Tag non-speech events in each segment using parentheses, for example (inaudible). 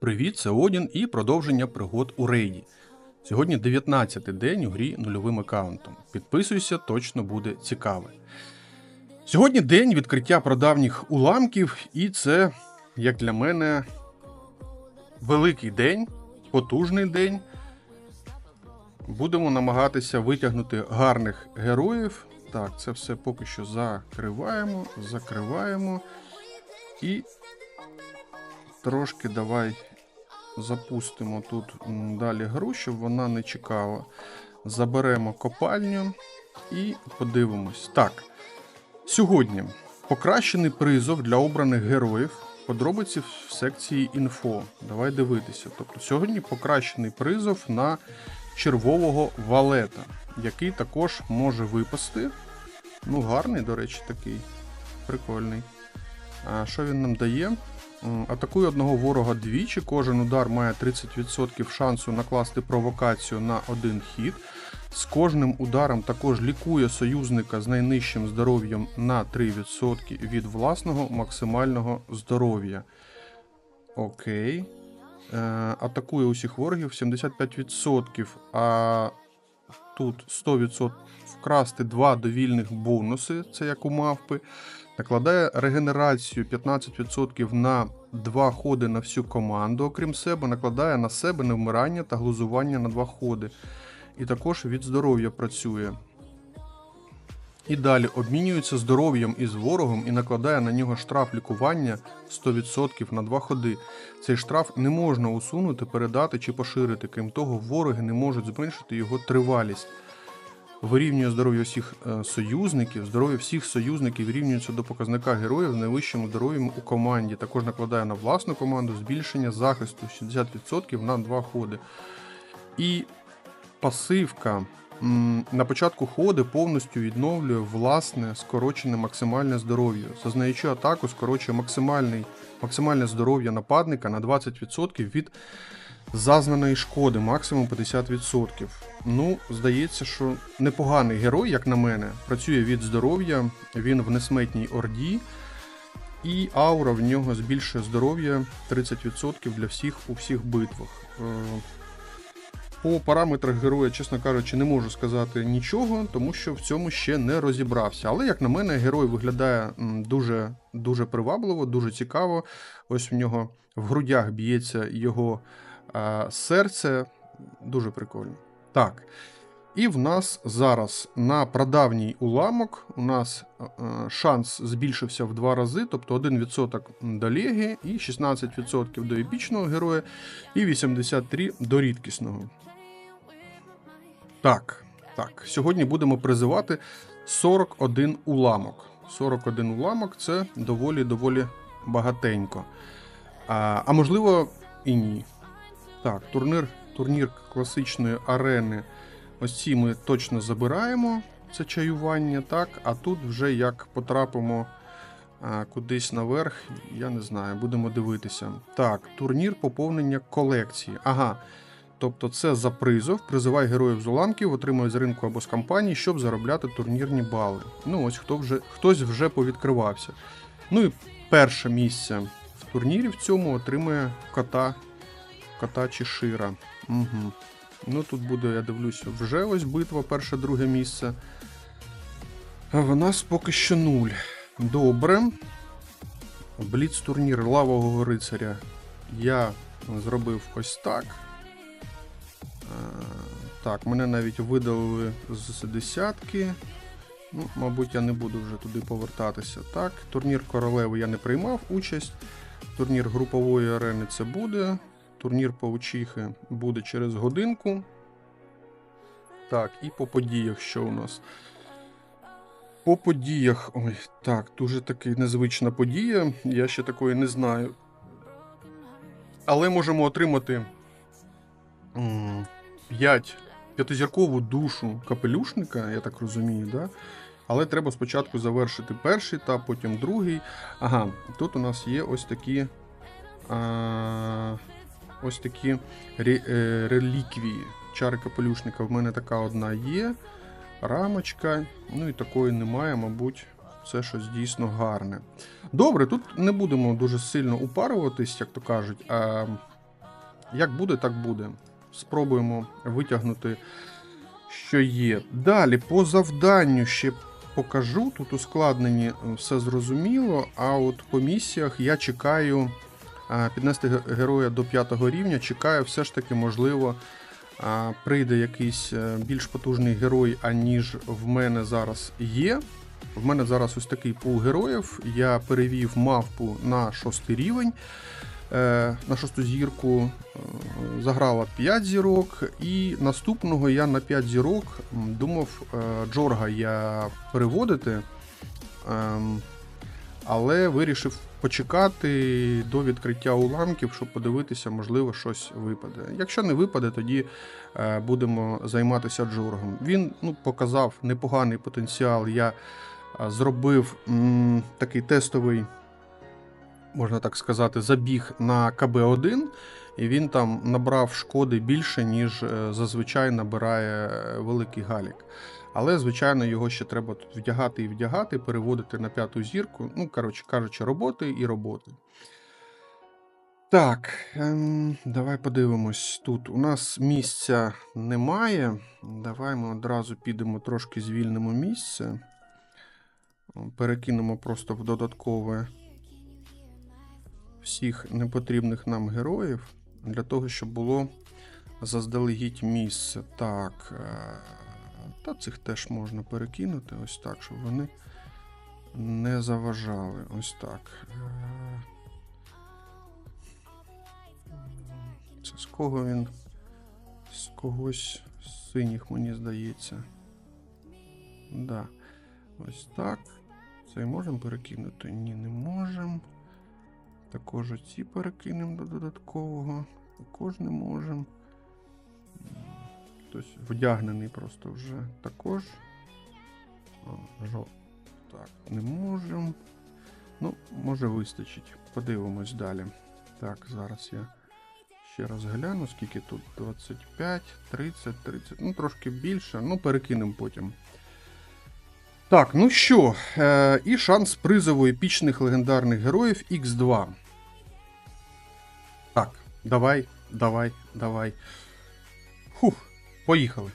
Привіт, це Одін і продовження пригод у рейді. Сьогодні 19-й день у грі нульовим аккаунтом. Підписуйся, точно буде цікаве. Сьогодні день відкриття прадавніх уламків, і це, як для мене, великий день, потужний день. Будемо намагатися витягнути гарних героїв. Так, це все поки що закриваємо, закриваємо. І трошки давай запустимо тут далі гру, щоб вона не чекала. Заберемо копальню і подивимось. Так, сьогодні покращений призов для обраних героїв. Подробиці в секції інфо. Давай дивитися. Тобто сьогодні покращений призов на червового валета, який також може випасти. Ну, гарний, до речі, такий. Прикольний. А що він нам дає? М, Атакує одного ворога двічі. Кожен удар має 30% шансу накласти провокацію на один хід. З кожним ударом також лікує союзника з найнижчим здоров'ям на 3% від власного максимального здоров'я. Окей. Е, атакує усіх ворогів 75%, а тут 100% вкрасти два довільних бонуси, це як у мавпи. Накладає регенерацію 15% на два ходи на всю команду, окрім себе, накладає на себе невмирання та глузування на два ходи. І також від здоров'я працює. І далі обмінюється здоров'ям із ворогом і накладає на нього штраф лікування 100% на два ходи. Цей штраф не можна усунути, передати чи поширити. Крім того, вороги не можуть зменшити його тривалість. Вирівнює здоров'я всіх е, союзників. Здоров'я всіх союзників вирівнюється до показника героїв з найвищим здоров'ям у команді. Також накладає на власну команду збільшення захисту 60% на два ходи. І пасивка на початку ходу повністю відновлює власне скорочене максимальне здоров'я. Зазнаючи атаку, скорочує максимальне здоров'я нападника на 20% від зазнаної шкоди, максимум 50%. Ну, здається, що непоганий герой, як на мене, працює від здоров'я, він в несметній орді. І аура в нього збільшує здоров'я 30% для всіх у всіх битвах. Е, По параметрах героя, чесно кажучи, не можу сказати нічого, тому що в цьому ще не розібрався. Але, як на мене, герой виглядає дуже, дуже привабливо, дуже цікаво. Ось в нього в грудях б'ється його серце. Дуже прикольно. Так. І в нас зараз на прадавній уламок у нас е, е, шанс збільшився в два рази, тобто 1% до Легі, і 16% до епічного героя, і 83% до рідкісного. Так, так. Сьогодні будемо призивати 41 уламок. 41 уламок це доволі доволі багатенько. А, а можливо, і ні. Так, турнір, турнір класичної арени. Ось ці ми точно забираємо. Це чаювання, так. А тут вже як потрапимо а, кудись наверх, я не знаю, будемо дивитися. Так, турнір поповнення колекції. Ага. Тобто це за призов. Призивай героїв з уламків, отримує з ринку або з компанії, щоб заробляти турнірні бали. Ну ось хто вже, хтось вже повідкривався. Ну і перше місце в турнірі в цьому отримує кота, кота Чешира. Угу. Ну тут буде, я дивлюся, вже ось битва, перше, друге місце. А в нас поки що нуль. Добре. Бліц турнір лавового рицаря. Я зробив ось так. Так, мене навіть видалили з десятки. Ну, мабуть, я не буду вже туди повертатися. Так, турнір королеви я не приймав участь. Турнір групової арени це буде. Турнір паучихи буде через годинку. Так, і по подіях, що у нас? По подіях. Ой, так, дуже таки незвична подія. Я ще такої не знаю. Але можемо отримати 5 п'ятизіркову душу капелюшника, я так розумію, да? Але треба спочатку завершити перший етап, потім другий. Ага, тут у нас є ось такі. А, ось такі е, реліквії. Чари капелюшника. В мене така одна є. Рамочка. Ну і такої немає, мабуть. Це щось дійсно гарне. Добре, тут не будемо дуже сильно упаруватись, як то кажуть. А як буде, так буде. Спробуємо витягнути, що є. Далі, по завданню ще покажу. Тут ускладнені е, все зрозуміло. А от по місіях я чекаю піднести героя до п'ятого рівня. Чекаю, все ж таки, можливо, прийде якийсь е, більш потужний герой, аніж в мене зараз є. В мене зараз ось такий пул героїв. Я перевів мавпу на шостий рівень. Е, На шосту зірку е, заграла 5 зірок, і наступного я на 5 зірок думав Джорга я переводити, ем, але вирішив почекати до відкриття уламків, щоб подивитися, можливо, щось випаде. Якщо не випаде, тоді е, будемо займатися Джоргом. Він ну, показав непоганий потенціал. Я е, зробив м, такий тестовий можна так сказати, забіг на КБ-1, і він там набрав шкоди більше, ніж е, зазвичай набирає великий галік. Але, звичайно, його ще треба тут вдягати і вдягати, переводити на п'яту зірку. Ну, коротше кажучи, роботи і роботи. Так, ем, давай подивимось. Тут у нас місця немає. Давай ми одразу підемо трошки звільнимо місце. Перекинемо просто в додаткове всіх непотрібних нам героїв для того, щоб було заздалегідь місце. Так. Та цих теж можна перекинути, ось так, щоб вони не заважали. Ось так. Це з кого він? З когось з синіх, мені здається. Да. Ось так. Цей можемо перекинути? Ні, не можемо. Також оці перекинемо до додаткового. Також не можемо. Хтось вдягнений просто вже також. О, жо... Так, не можемо. Ну, може вистачить. Подивимось далі. Так, зараз я ще раз гляну, скільки тут 25, 30, 30, ну трошки більше, ну перекинемо потім. Так, ну що, е, і шанс призову епічних легендарних героїв X2. Так, давай, давай, давай. Поїхали.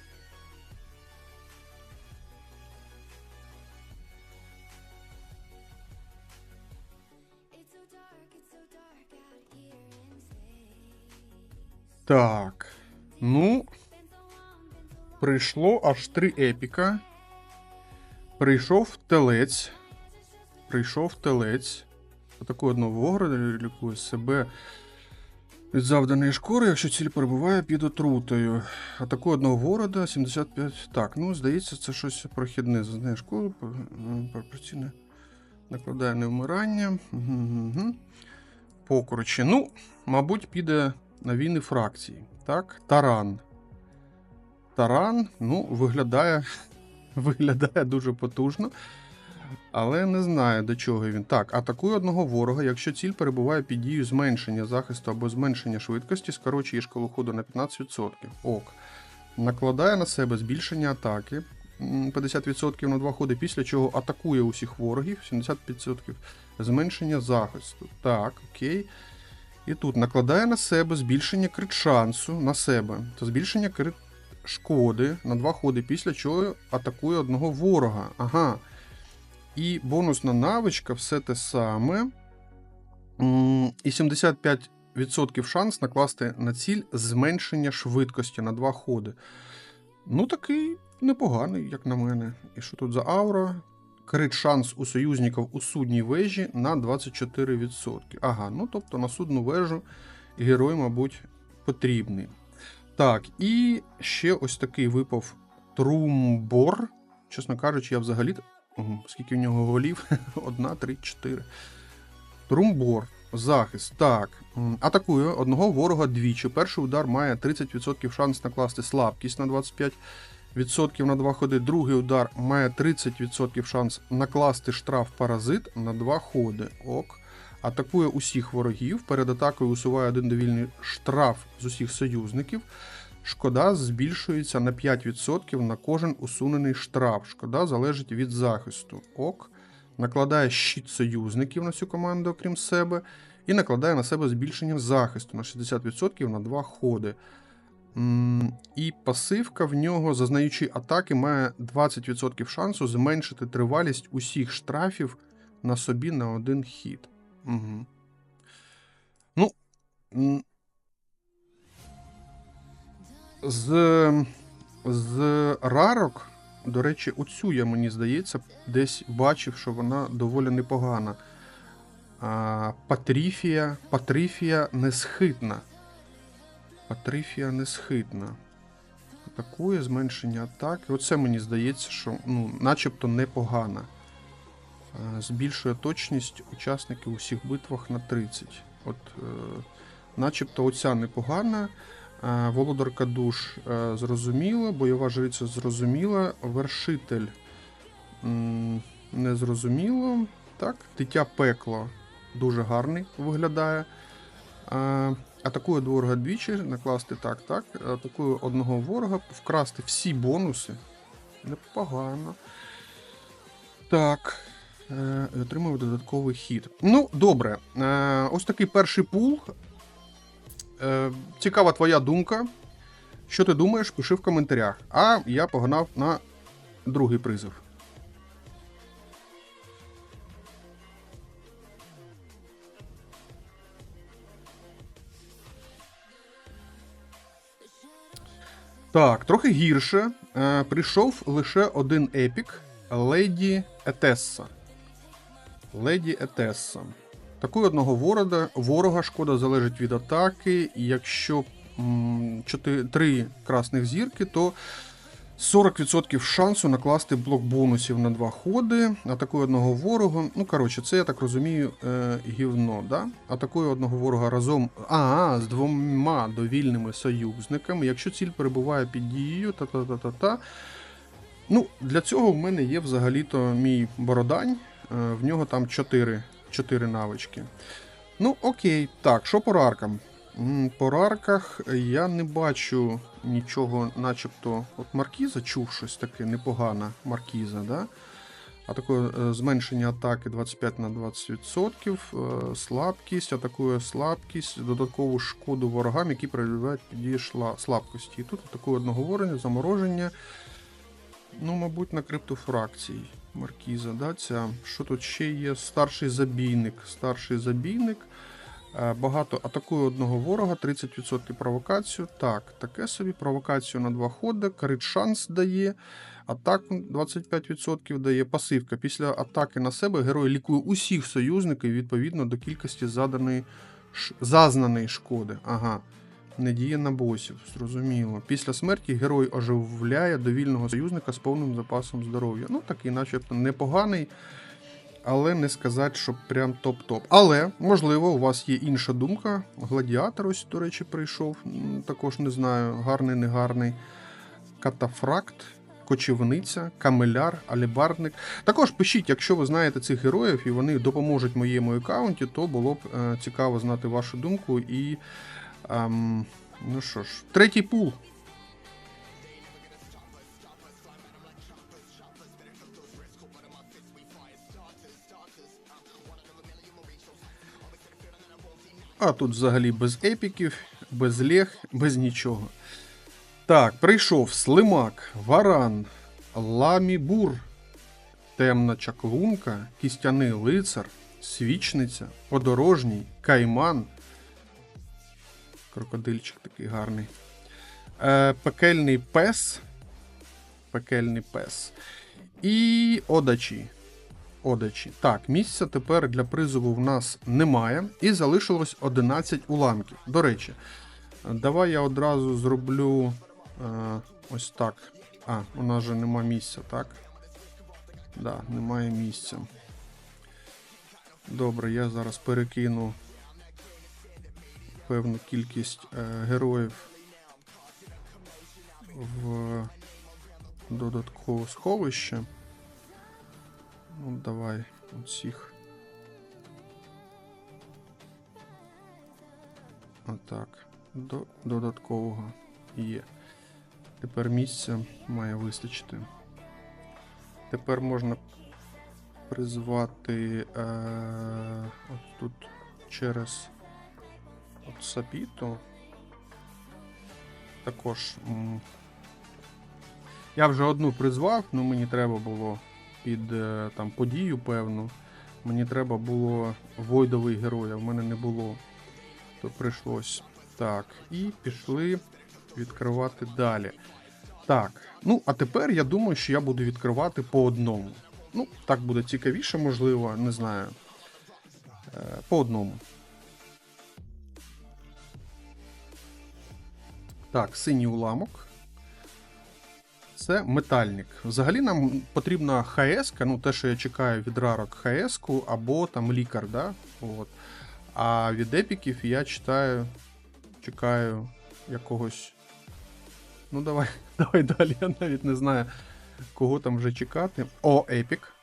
Так. Ну. Прийшло аж три епіка. Прийшов телець. Прийшов телець. Атакує одного ворога, лікує себе від завданої шкури, якщо ціль перебуває під отрутою. Атакує одного ворога 75. Так, ну здається, це щось прохідне. Зазнає школи, пропорційне накладає невмирання. Угу. Ну, мабуть, піде на війни фракції. Так, таран. Таран, ну, виглядає, (laughs) виглядає дуже потужно. Але не знаю, до чого він. Так, атакує одного ворога, якщо ціль перебуває під дією зменшення захисту або зменшення швидкості, скорочує шкалу ходу на 15%. Ок. Накладає на себе збільшення атаки 50% на два ходи, після чого атакує усіх ворогів 75% зменшення захисту. Так, окей. І тут накладає на себе збільшення крит шансу на себе та збільшення крит шкоди на два ходи, після чого атакує одного ворога. Ага. І бонусна навичка все те саме. І 75% шанс накласти на ціль зменшення швидкості на два ходи. Ну, такий непоганий, як на мене. І що тут за аура? Крит шанс у союзників у судній вежі на 24%. Ага, ну тобто на судну вежу герой, мабуть, потрібний. Так, і ще ось такий випав Трумбор. Чесно кажучи, я взагалі. Скільки в нього голів? (laughs) Одна, три, чотири. Трумбор. Захист. Так. Атакує одного ворога двічі. Перший удар має 30% шанс накласти слабкість на 25% на два ходи. Другий удар має 30% шанс накласти штраф паразит на два ходи. Ок. Атакує усіх ворогів. Перед атакою усуває один довільний штраф з усіх союзників. Шкода збільшується на 5% на кожен усунений штраф. Шкода залежить від захисту. Ок. Накладає щит союзників на цю команду, окрім себе. і накладає на себе збільшення захисту на 60% на 2 ходи. І пасивка в нього, зазнаючи атаки, має 20% шансу зменшити тривалість усіх штрафів на собі на один хід. Угу. Ну. З, з рарок, до речі, оцю я, мені здається, десь бачив, що вона доволі непогана. А, Патріфія, Патріфія несхитна. Патріфія несхитна. Атакує зменшення атаки. Оце мені здається, що ну, начебто непогана. Збільшує точність учасників у всіх битвах на 30. От, е, начебто оця непогана. Е, Володарка душ е, зрозуміла, бойова жриця зрозуміла, вершитель м, не зрозуміло. Так, дитя пекло дуже гарний виглядає. Е, Атакує ворога двічі, накласти так, так. Атакує одного ворога, вкрасти всі бонуси. Непогано. Так. Отримує додатковий хід. Ну, добре. Ось такий перший пул. Е, цікава твоя думка. Що ти думаєш, пиши в коментарях. А я погнав на другий призив. Так, трохи гірше. Е, прийшов лише один епік Леді Етесса. Леді Етесса. Такої одного ворога, ворога шкода залежить від атаки, і якщо м, 4, 3 красних зірки, то 40% шансу накласти блок бонусів на два ходи. Атакує одного ворога. Ну, коротше, це я так розумію, е, гівно, да? Атакує одного ворога разом а, з двома довільними союзниками. Якщо ціль перебуває під дією, та-та-та-та-та. Ну, для цього в мене є взагалі-то мій бородань. Е, в нього там 4, 4 навички. Ну, окей, так, що по раркам? По рарках я не бачу нічого, начебто. От Маркіза чув щось таке непогана Маркіза, да? А таке зменшення атаки 25 на 20%, е, слабкість, атакує слабкість, додаткову шкоду ворогам, які перебувають під слабкості. І тут атакує одноговорення, замороження. Ну, мабуть, на криптофракції. Маркіза, да, ця. Що тут ще є? Старший забійник. Старший забійник. Е, Багато атакує одного ворога, 30% провокацію. Так, таке собі провокацію на два ходи, крит шанс дає, атаку 25% дає, пасивка. Після атаки на себе герой лікує усіх союзників відповідно до кількості заданої зазнаної шкоди. Ага. Не діє на босів, зрозуміло. Після смерті герой оживляє довільного союзника з повним запасом здоров'я. Ну, такий, начебто, непоганий, але не сказати, що прям топ-топ. Але, можливо, у вас є інша думка. Гладіатор ось, до речі, прийшов. Також не знаю, гарний, не гарний. Катафракт, кочівниця, камеляр, алібардник. Також пишіть, якщо ви знаєте цих героїв і вони допоможуть моєму аккаунті, то було б е, цікаво знати вашу думку і. Ем, ну що ж, третій пул. А тут взагалі без епіків, без лег, без нічого. Так, прийшов Слимак, Варан, Ламібур, Темна чаклунка, Кістяний лицар, Свічниця, Подорожній, Кайман. Крокодильчик такий гарний. Е, пекельний пес. Пекельний пес. І одачі. Одачі. Так, місця тепер для призову в нас немає. І залишилось 11 уламків. До речі, давай я одразу зроблю е, ось так. А, у нас же нема місця, так? Да, немає місця. Добре, я зараз перекину певну кількість е, героїв в додаткове сховище. Ну, давай оцих. Отак. До додаткового є. Тепер місця має вистачити. Тепер можна призвати. Е, от тут через от Сапіту. Також. Я вже одну призвав, ну мені треба було під е, там подію певну. Мені треба було войдовий герой, а в мене не було. То прийшлось. Так, і пішли відкривати далі. Так, ну а тепер я думаю, що я буду відкривати по одному. Ну, так буде цікавіше, можливо, не знаю. Е, По одному. Так, синій уламок. Це метальник. Взагалі нам потрібна ХС, ну те, що я чекаю від рарок ХС, або там лікар, да? От. А від епіків я читаю, чекаю якогось. Ну, давай, (laughs) давай далі. Я навіть не знаю, кого там вже чекати. О, епік.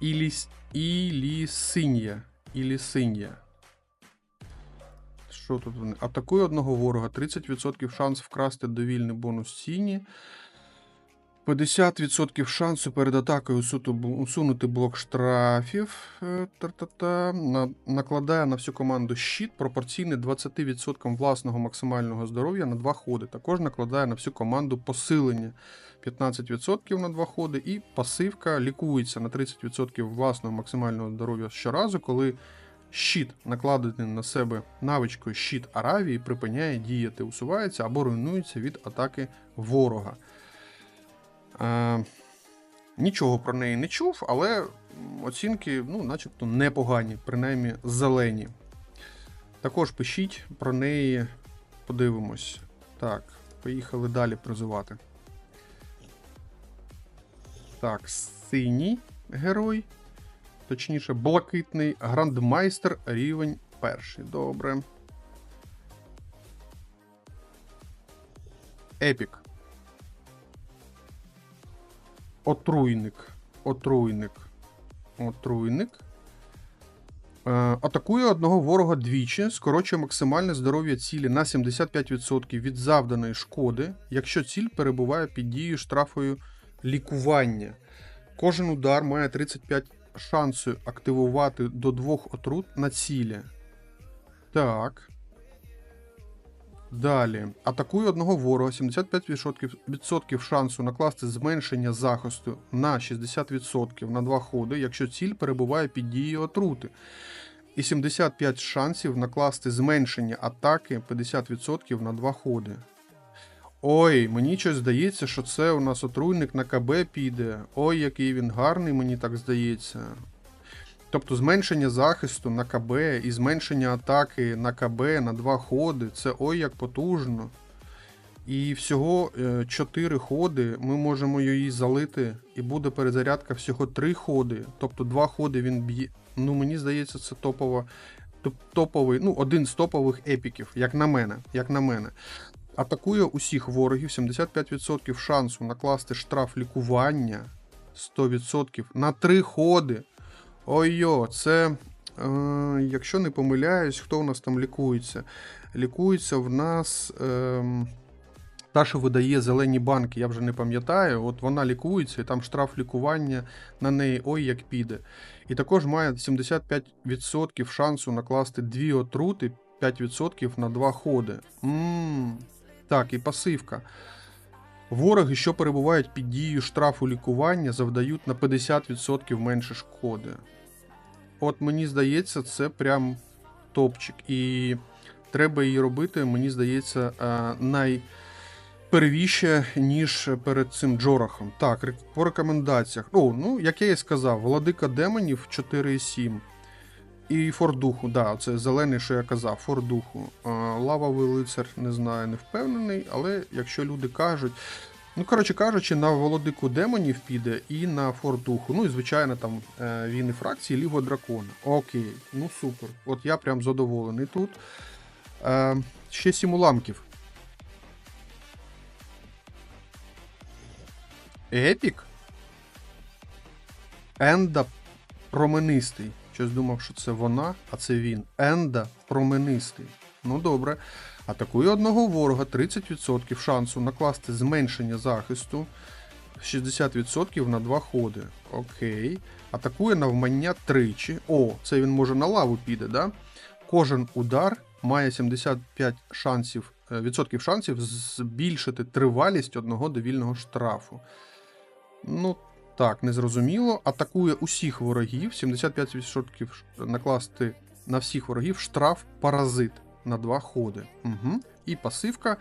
Іліс... Ілісин'я. Ілісин'я. Що тут вони? Атакує одного ворога. 30% шанс вкрасти довільний бонус ціні. 50% шансу перед атакою усунути блок штрафів. Е, Та-та-та. Накладає на всю команду щит пропорційний 20% власного максимального здоров'я на 2 ходи. Також накладає на всю команду посилення 15% на 2 ходи. І пасивка лікується на 30% власного максимального здоров'я щоразу, коли щит, накладений на себе навичкою щит Аравії, припиняє діяти, усувається або руйнується від атаки ворога. Е, нічого про неї не чув, але оцінки, ну, начебто, непогані, принаймні зелені. Також пишіть про неї, подивимось. Так, поїхали далі призивати. Так, синій герой. Точніше, блакитний грандмайстер рівень перший. Добре. Епік. Отруйник. Отруйник. Отруйник. Е, атакує одного ворога двічі, скорочує максимальне здоров'я цілі на 75% від завданої шкоди, якщо ціль перебуває під дією штрафою лікування. Кожен удар має 35 шансу активувати до двох отрут на цілі. Так. Далі. Атакує одного ворога 75% шансу накласти зменшення захисту на 60% на два ходи, якщо ціль перебуває під дією отрути. І 75 шансів накласти зменшення атаки 50% на два ходи. Ой, мені щось здається, що це у нас отруйник на КБ піде. Ой, який він гарний, мені так здається. Тобто зменшення захисту на КБ і зменшення атаки на КБ на два ходи. Це ой як потужно. І всього 4 ходи ми можемо її залити, і буде перезарядка всього 3 ходи. Тобто 2 ходи він б'є. Ну, мені здається, це топова, топовий, ну, один з топових епіків, як на мене. Як на мене. Атакує усіх ворогів 75% шансу накласти штраф лікування 100% на 3 ходи. Ой-йо, це, е, якщо не помиляюсь, хто у нас там лікується? Лікується в нас е, та, що видає зелені банки, я вже не пам'ятаю. От вона лікується, і там штраф лікування на неї ой як піде. І також має 75% шансу накласти дві отрути, 5% на два ходи. Ммм. Так, і пасивка. Вороги, що перебувають під дією штрафу лікування, завдають на 50% менше шкоди. От мені здається, це прям топчик. І треба її робити, мені здається, е, найпервіше, ніж перед цим Джорахом. Так, по рекомендаціях. О, ну, як я і сказав, Владика демонів 4,7. І Фордуху, да, це зелений, що я казав, Фордуху. Лавовий лицар, не знаю, не впевнений, але якщо люди кажуть. Ну, коротше кажучи, на Володику демонів піде і на Фордуху. Ну і звичайно, там е, він і фракції Ліго Дракона. Окей, ну супер. От я прям задоволений тут. Е, ще сім уламків. Епік. Енда променистий. Щось думав, що це вона, а це він. Енда променистий. Ну добре. Атакує одного ворога 30% шансу накласти зменшення захисту 60% на 2 ходи. Окей. Атакує навмання тричі. О, це він може на лаву піде, да? Кожен удар має 75 шансів, е, відсотків шансів збільшити тривалість одного довільного штрафу. Ну, так, незрозуміло. Атакує усіх ворогів. 75% накласти на всіх ворогів штраф паразит на 2 ходи. Угу. І пасивка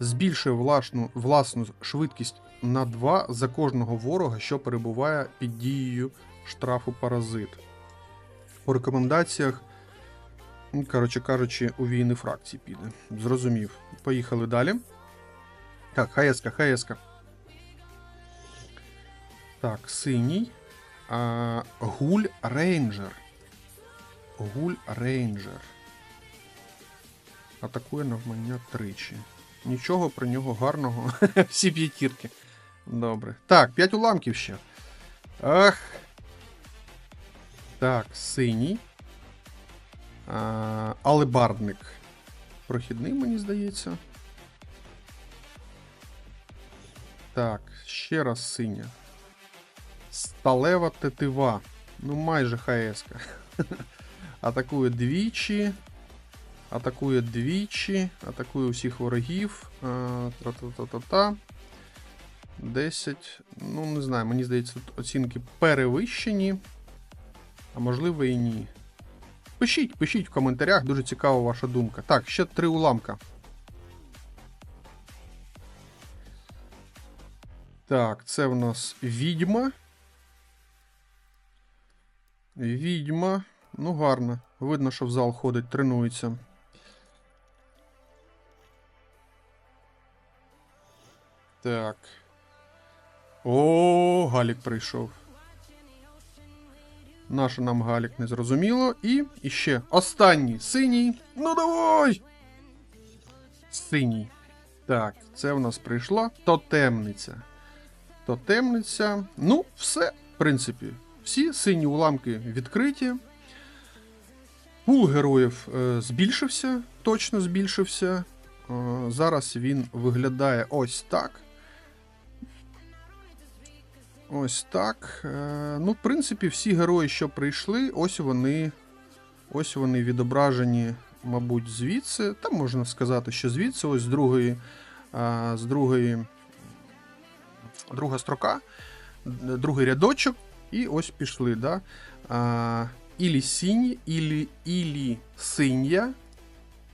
збільшує власну, власну швидкість на 2 за кожного ворога, що перебуває під дією штрафу паразит. По рекомендаціях, ну, коротше кажучи, у війни фракції піде. Зрозумів. Поїхали далі. Так, хаєска, хаєска. Так, синій. А, гуль рейнджер. Гуль рейнджер. Атакує навмання тричі. Нічого про нього гарного. (laughs) Всі п'ятірки. Добре. Так, 5 уламків ще. Ах. Так, синій. А, алебардник. Прохідний, мені здається. Так, ще раз синя. Сталева тетива. Ну, майже хаеска. (laughs) Атакує двічі. Атакує двічі. Атакує усіх ворогів. Та-та-та-та-та. 10. Ну, не знаю, мені здається, тут оцінки перевищені. А можливо і ні. Пишіть, пишіть в коментарях, дуже цікава ваша думка. Так, ще три уламка. Так, це в нас відьма. Відьма. Ну, гарно. Видно, що в зал ходить, тренується. Так. О, Галік прийшов. Наш нам Галік не зрозуміло. І іще останній синій. Ну давай! Синій. Так, це в нас прийшла тотемниця. Тотемниця. Ну, все, в принципі. Всі сині уламки відкриті. Пул героїв е, збільшився, точно збільшився. Е, зараз він виглядає ось так. Ось так. Е, ну, в принципі, всі герої, що прийшли, ось вони. Ось вони відображені, мабуть, звідси. Та можна сказати, що звідси, ось з другої. з другої. Друга строка, другий рядочок, і ось пішли. Да? А, Ілі Сіні, Ілі, Ілі Синья,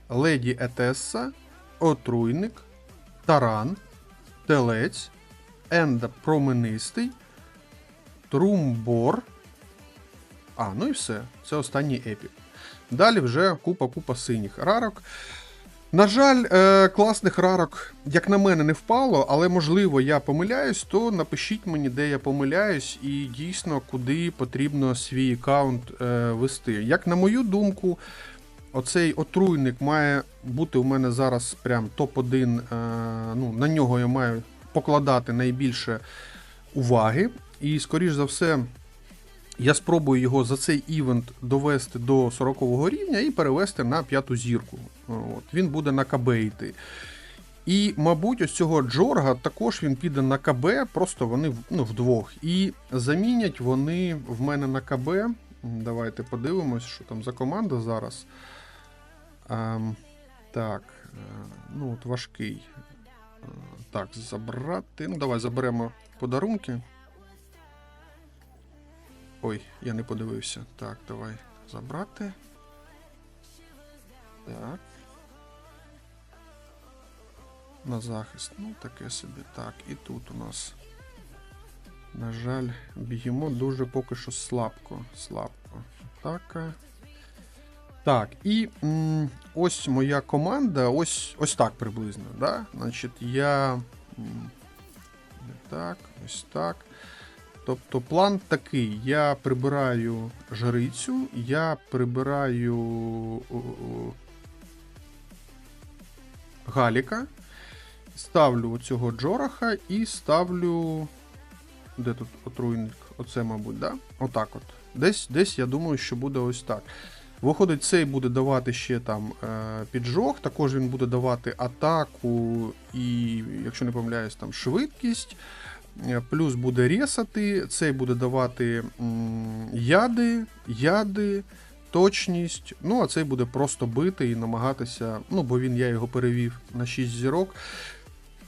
Леді Етеса, Отруйник, Таран, Телець, Енда Променистий, Трумбор. А, ну і все. Це останній епік. Далі вже купа-купа синіх рарок. На жаль, е, класних рарок, як на мене, не впало, але можливо я помиляюсь, то напишіть мені, де я помиляюсь, і дійсно куди потрібно свій аккаунт е, вести. Як на мою думку, оцей отруйник має бути у мене зараз прям топ-1. Е, ну, на нього я маю покладати найбільше уваги. І, скоріш за все, я спробую його за цей івент довести до 40 го рівня і перевести на п'яту зірку. От, він буде на КБ йти. І, мабуть, ось цього Джорга також він піде на КБ, просто вони ну, вдвох. І замінять вони в мене на КБ. Давайте подивимось, що там за команда зараз. Ем, так, е, ну от важкий. Е, Так, забрати. Ну, давай заберемо подарунки. Ой, я не подивився. Так, давай забрати. Так. На захист. Ну, таке собі. Так, і тут у нас. На жаль, б'ємо дуже поки що слабко. Слабко. Атака. Так, і м, ось моя команда, ось, ось так приблизно. Да? Значить, я. так, ось так. Тобто план такий: я прибираю жрицю, я прибираю Галіка, ставлю оцього Джораха і ставлю. Де тут отруйник? Оце, мабуть, да? Отак от. Десь, десь я думаю, що буде ось так. Виходить, цей буде давати ще там е, піджог, також він буде давати атаку і, якщо не помиляюсь, там швидкість. е, плюс буде рєсати, цей буде давати яди, яди, точність. Ну, а цей буде просто бити і намагатися. Ну, бо він я його перевів на 6 зірок.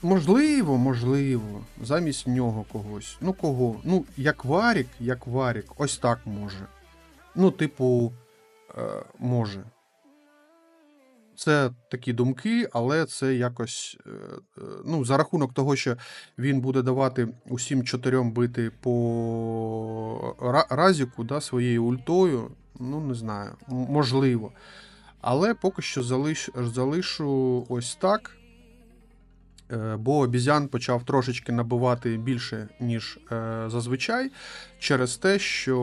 Можливо, можливо, замість нього когось. Ну кого? Ну, як варік, як варік, ось так може. Ну, типу, е, може. Це такі думки, але це якось. е, е, Ну, за рахунок того, що він буде давати усім чотирьом бити по разіку да, своєю ультою. Ну, не знаю, можливо. Але поки що залиш, залишу ось так. Е, Бо обізян почав трошечки набивати більше, ніж е, зазвичай, через те, що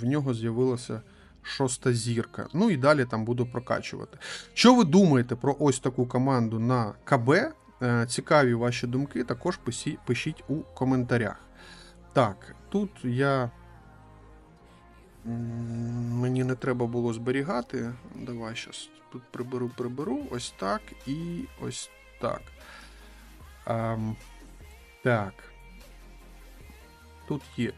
в нього з'явилася шоста зірка. Ну і далі там буду прокачувати. Що ви думаєте про ось таку команду на КБ? Е, Цікаві ваші думки, також пишіть у коментарях. Так, тут я. Мені не треба було зберігати. Давай щас тут приберу, приберу. Ось так і ось так. Ам, так. Тут є.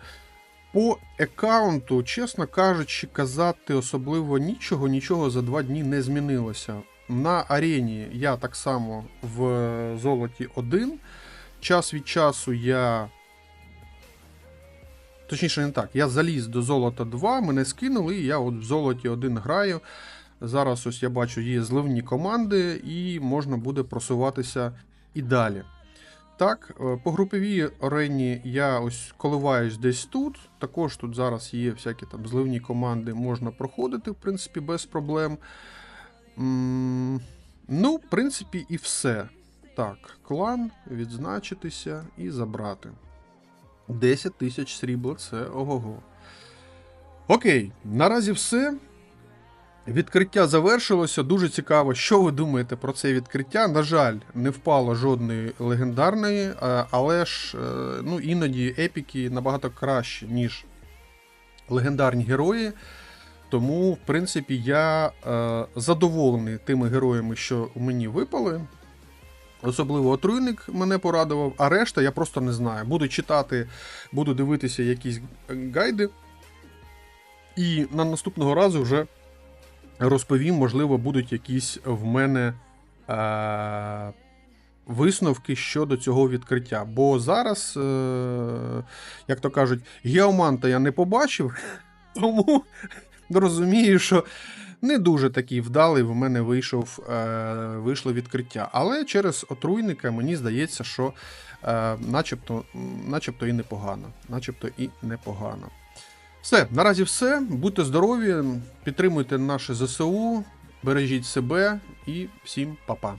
По аккаунту, чесно кажучи, казати особливо нічого, нічого за два дні не змінилося. На арені я так само в золоті 1. Час від часу я. Точніше, не так. Я заліз до золота 2, мене скинули, і я от в золоті 1 граю. Зараз ось я бачу, є зливні команди, і можна буде просуватися і далі. Так, е, по груповій арені я ось коливаюсь десь тут. Також тут зараз є всякі там зливні команди, можна проходити, в принципі, без проблем. Ну, в принципі, і все. Так, клан, відзначитися і забрати. 10 тисяч срібла це ого-го. Окей, наразі все. Відкриття завершилося. Дуже цікаво, що ви думаєте про це відкриття. На жаль, не впало жодної легендарної, е, але ж е, ну, іноді епіки набагато краще, ніж легендарні герої. Тому, в принципі, я е, задоволений тими героями, що мені випали. Особливо отруйник мене порадував, а решта я просто не знаю. Буду читати, буду дивитися якісь гайди. І на наступного разу вже розповім, можливо, будуть якісь в мене е- висновки щодо цього відкриття. Бо зараз, е- як то кажуть, геоманта я не побачив, (laughs) тому розумію, що не дуже такий вдалий в мене вийшов, е- вийшло відкриття. Але через отруйника мені здається, що е- начебто, начебто і непогано. Начебто і непогано. Все, наразі все. Будьте здорові, підтримуйте наше ЗСУ, бережіть себе і всім па-па.